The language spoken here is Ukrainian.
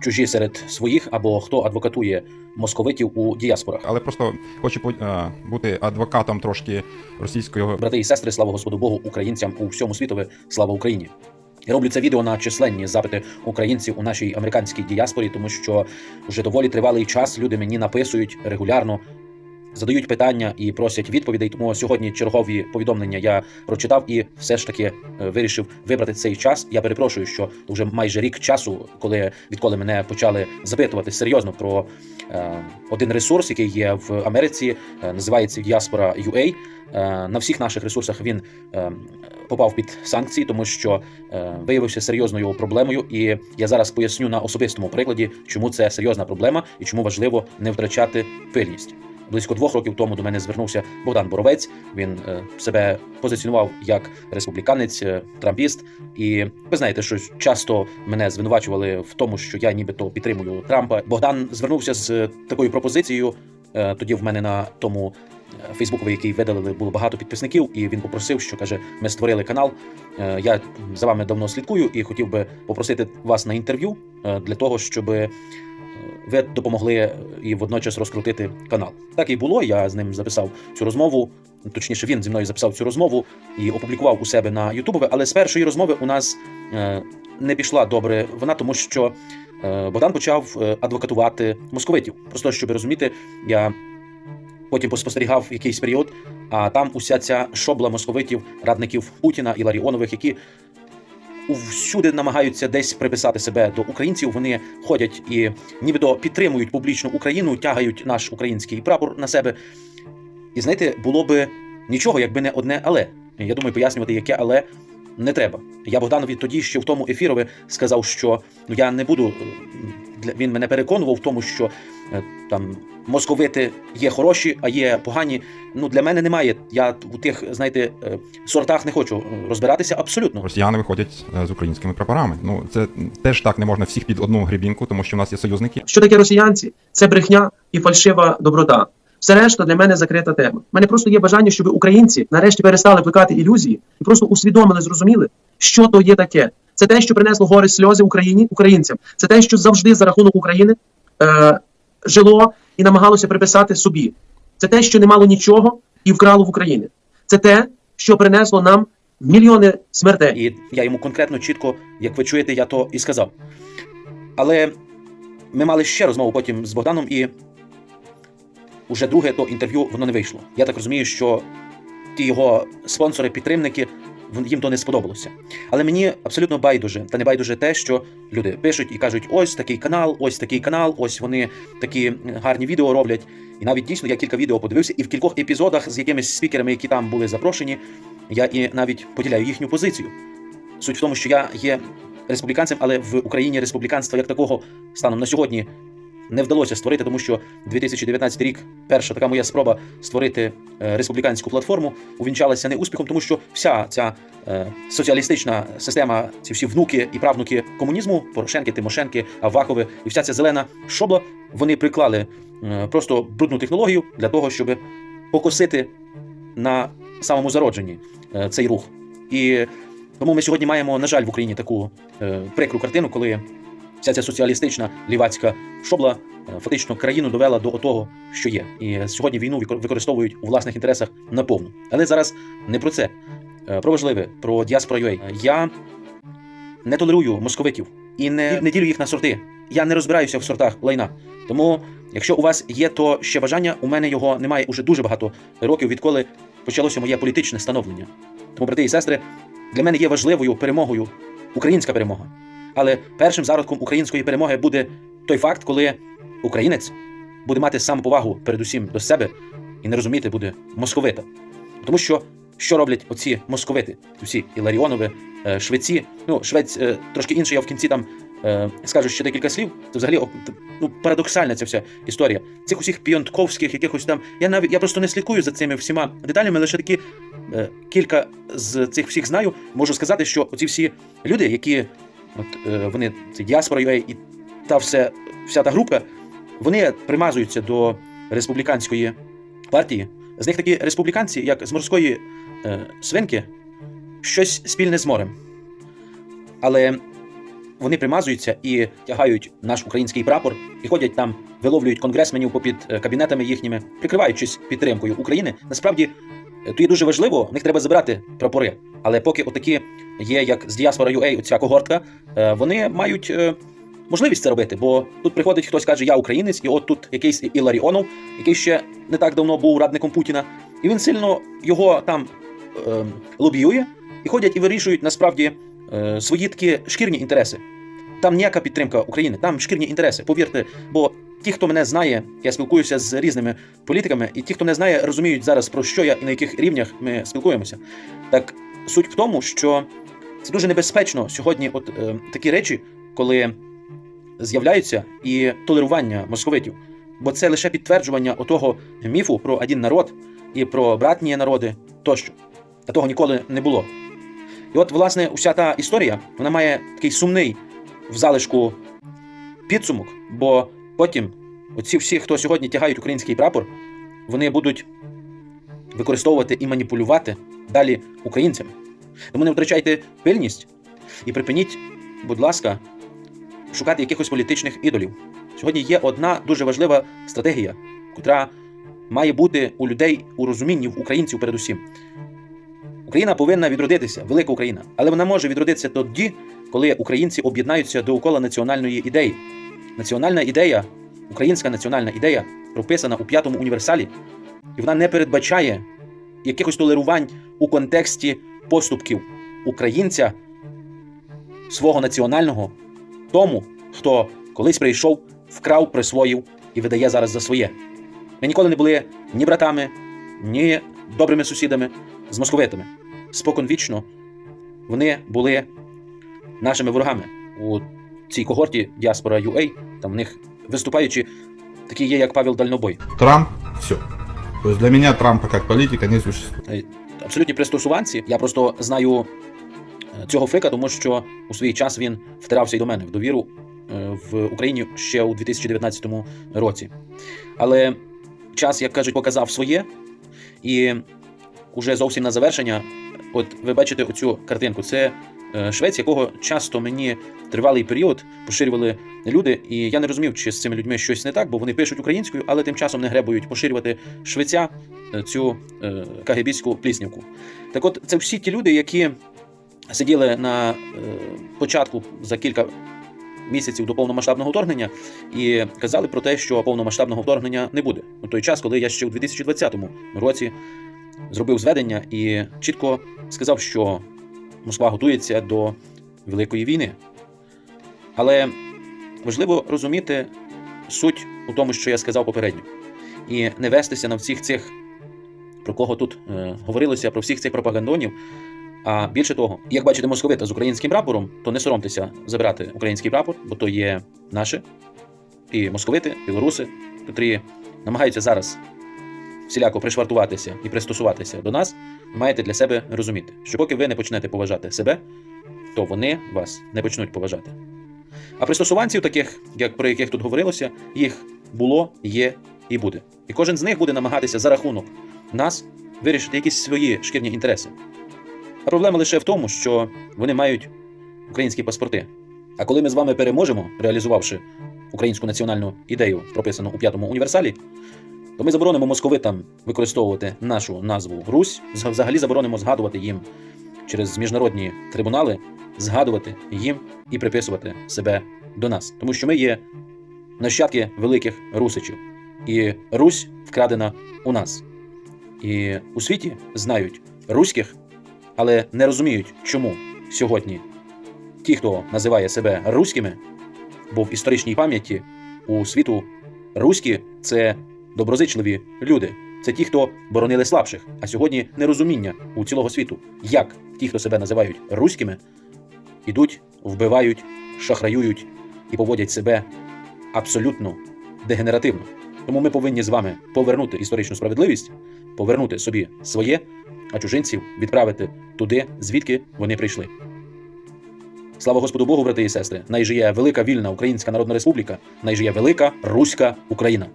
чужі серед своїх, або хто адвокатує московитів у діаспорах. Але просто хочу е, бути адвокатом трошки російської Брати і сестри, слава Господу Богу, українцям у всьому світові, слава Україні. Я роблю це відео на численні запити українців у нашій американській діаспорі, тому що вже доволі тривалий час люди мені написують регулярно, задають питання і просять відповідей. Тому сьогодні чергові повідомлення я прочитав і все ж таки е, вирішив вибрати цей час. Я перепрошую, що вже майже рік часу, коли відколи мене почали запитувати серйозно про е, один ресурс, який є в Америці, е, називається Діаспора UA. Е, На всіх наших ресурсах він е, попав під санкції, тому що е, виявився серйозною проблемою. І я зараз поясню на особистому прикладі, чому це серйозна проблема і чому важливо не втрачати пильність. Близько двох років тому до мене звернувся Богдан Боровець. Він е, себе позиціонував як республіканець, е, трампіст. І ви знаєте, що часто мене звинувачували в тому, що я нібито підтримую Трампа. Богдан звернувся з е, такою пропозицією. Тоді в мене на тому Фейсбуковий, який видалили, було багато підписників, і він попросив, що каже: ми створили канал. Я за вами давно слідкую і хотів би попросити вас на інтерв'ю для того, щоб ви допомогли і водночас розкрутити канал. Так і було. Я з ним записав цю розмову. Точніше, він зі мною записав цю розмову і опублікував у себе на Ютубові. Але з першої розмови у нас е, не пішла добре вона, тому що е, Богдан почав е, адвокатувати московитів. Просто щоб розуміти, я потім поспостерігав якийсь період, а там уся ця шобла московитів, радників Путіна і Ларіонових, які всюди намагаються десь приписати себе до українців. Вони ходять і нібито підтримують публічну Україну, тягають наш український прапор на себе. І знаєте, було би нічого, якби не одне але. Я думаю, пояснювати, яке але не треба. Я Богданові тоді ще в тому ефірові сказав, що ну я не буду. е, для- Він мене переконував в тому, що е, там московити є хороші, а є погані. Ну для мене немає. Я у тих, знаєте, е, сортах не хочу розбиратися абсолютно. росіяни виходять з українськими прапорами. Ну це теж так не можна всіх під одну грібінку, тому що в нас є союзники. Що таке росіянці? Це брехня і фальшива доброта. Все решта для мене закрита тема. У мене просто є бажання, щоб українці нарешті перестали плекати ілюзії і просто усвідомили, зрозуміли, що то є таке. Це те, що принесло гори сльози Україні, українцям. Це те, що завжди за рахунок України е, жило і намагалося приписати собі. Це те, що не мало нічого і вкрало в Україні. Це те, що принесло нам мільйони смертей. І я йому конкретно чітко, як ви чуєте, я то і сказав. Але ми мали ще розмову потім з Богданом, і уже друге то інтерв'ю воно не вийшло. Я так розумію, що ті його спонсори, підтримники, їм то не сподобалося. Але мені абсолютно байдуже, та не байдуже те, що люди пишуть і кажуть: ось такий канал, ось такий канал, ось вони такі гарні відео роблять. І навіть дійсно я кілька відео подивився, і в кількох епізодах з якимись спікерами, які там були запрошені, я і навіть поділяю їхню позицію. Суть в тому, що я є республіканцем, але в Україні республіканства як такого станом на сьогодні не вдалося створити, тому що 2019 рік, перша така моя спроба створити е, республіканську платформу, увінчалася не успіхом, тому що вся ця е, соціалістична система, ці всі внуки і правнуки комунізму, Порошенки, Тимошенки, Авакови, і вся ця зелена шобла, вони приклали е, просто брудну технологію для того, щоб покосити на самому зародженні цей рух. І тому ми сьогодні маємо, на жаль, в Україні таку прикру картину, коли вся ця соціалістична лівацька шобла е, фактично країну довела до того, що є. І сьогодні війну використовують у власних інтересах наповну. Але зараз не про це. Е, Про важливе, про діаспора UA. Я не толерую московитів і не, не ділю їх на сорти. Я не розбираюся в сортах лайна. Тому, якщо у вас є то ще бажання, у мене його немає уже дуже багато років, відколи почалося моє політичне становлення. Тому, брати і сестри, для мене є важливою перемогою українська перемога. Але першим зародком української перемоги буде той факт, коли українець буде мати самоповагу передусім до себе і не розуміти буде московита. Тому що що роблять оці московити? Всі Іларіонови, е, швеці. Ну, швець е, трошки інший, я в кінці там е, скажу ще декілька слів. Це взагалі ну, парадоксальна ця вся історія. Цих усіх піонтковських, якихось там. Я навіть я просто не слідкую за цими всіма деталями, лише такі кілька з цих всіх знаю. Можу сказати, що оці всі люди, які от, е, вони це діаспора UA і та все, вся та група, вони примазуються до республіканської партії. З них такі республіканці, як з морської е, свинки, щось спільне з морем. Але вони примазуються і тягають наш український прапор, і ходять там, виловлюють конгресменів попід е, кабінетами їхніми, прикриваючись підтримкою України. Насправді, е, то дуже важливо, в них треба забирати прапори. Але поки отакі є, як з діаспора UA, оця когортка, е, вони мають е, можливість це робити. Бо тут приходить хтось каже, я українець, і от тут якийсь Іларіонов, який ще не так давно був радником Путіна, і він сильно його там е, лобіює, і ходять і вирішують насправді свої такі шкірні інтереси. Там ніяка підтримка України, там шкірні інтереси, повірте. Бо ті, хто мене знає, я спілкуюся з різними політиками, і ті, хто не знає, розуміють зараз про що я і на яких рівнях ми спілкуємося. Так суть в тому, що це дуже небезпечно сьогодні, от е, такі речі, коли з'являються і толерування московитів. Бо це лише підтверджування отого міфу про один народ і про братні народи тощо. А того ніколи не було. І от, власне, уся та історія вона має такий сумний в залишку підсумок, бо потім оці всі, хто сьогодні тягають український прапор, вони будуть використовувати і маніпулювати далі українцями. Тому не втрачайте пильність і припиніть, будь ласка, шукати якихось політичних ідолів. Сьогодні є одна дуже важлива стратегія, котра має бути у людей у розумінні в українців передусім. Україна повинна відродитися, велика Україна, але вона може відродитися тоді, коли українці об'єднаються довкола національної ідеї. Національна ідея, українська національна ідея, прописана у п'ятому універсалі, і вона не передбачає якихось толерувань у контексті поступків українця свого національного тому, хто колись прийшов, вкрав, присвоїв і видає зараз за своє. Ми ніколи не були ні братами, ні добрими сусідами з московитами. Споконвічно вони були нашими ворогами. У цій когорті діаспора UA, там в них виступаючи, такі є, як Павел Дальнобой. Трамп, все. То есть для меня Трампа как политика не существует. Абсолютні пристосуванці. Я просто знаю е, цього фрика, тому що у свій час він втирався й до мене в довіру е, в Україні ще у 2019 році. Але час, як кажуть, показав своє, і уже зовсім на завершення, от ви бачите оцю картинку. Це е, швець, якого часто мені тривалий період поширювали люди, і я не розумів, чи з цими людьми щось не так, бо вони пишуть українською, але тим часом не гребують поширювати швеця цю е, пліснівку. Так от, це всі ті люди, які сиділи на е, початку за кілька місяців до повномасштабного вторгнення і казали про те, що повномасштабного вторгнення не буде. У той час, коли я ще у 2020 році зробив зведення і чітко сказав, що Москва готується до великої війни. Але важливо розуміти суть у тому, що я сказав попередньо, і не вестися на всіх цих, про кого тут е, говорилося, про всіх цих пропагандонів. А більше того, як бачите московита з українським прапором, то не соромтеся забирати український прапор, бо то є наше. І московити, білоруси, котрі намагаються зараз всіляко пришвартуватися і пристосуватися до нас, маєте для себе розуміти, що поки ви не почнете поважати себе, то вони вас не почнуть поважати. А пристосуванців, таких, як про яких тут говорилося, їх було, є і буде. І кожен з них буде намагатися за рахунок нас вирішити якісь свої шкірні інтереси. А проблема лише в тому, що вони мають українські паспорти. А коли ми з вами переможемо, реалізувавши українську національну ідею, прописану у п'ятому універсалі, то ми заборонимо московитам використовувати нашу назву Русь, взагалі заборонимо згадувати їм через міжнародні трибунали, згадувати їм і приписувати себе до нас. Тому що ми є нащадки великих русичів, і Русь вкрадена у нас. І у світі знають руських, але не розуміють, чому сьогодні ті, хто називає себе руськими, бо в історичній пам'яті у світу руські це доброзичливі люди. Це ті, хто боронили слабших. А сьогодні нерозуміння у цілого світу, як ті, хто себе називають руськими, ідуть, вбивають, шахраюють і поводять себе абсолютно дегенеративно. Тому ми повинні з вами повернути історичну справедливість, повернути собі своє, а чужинців відправити туди, звідки вони прийшли. Слава Господу Богу, брати і сестри! Найжиє велика вільна Українська Народна Республіка, найжиє велика Руська Україна.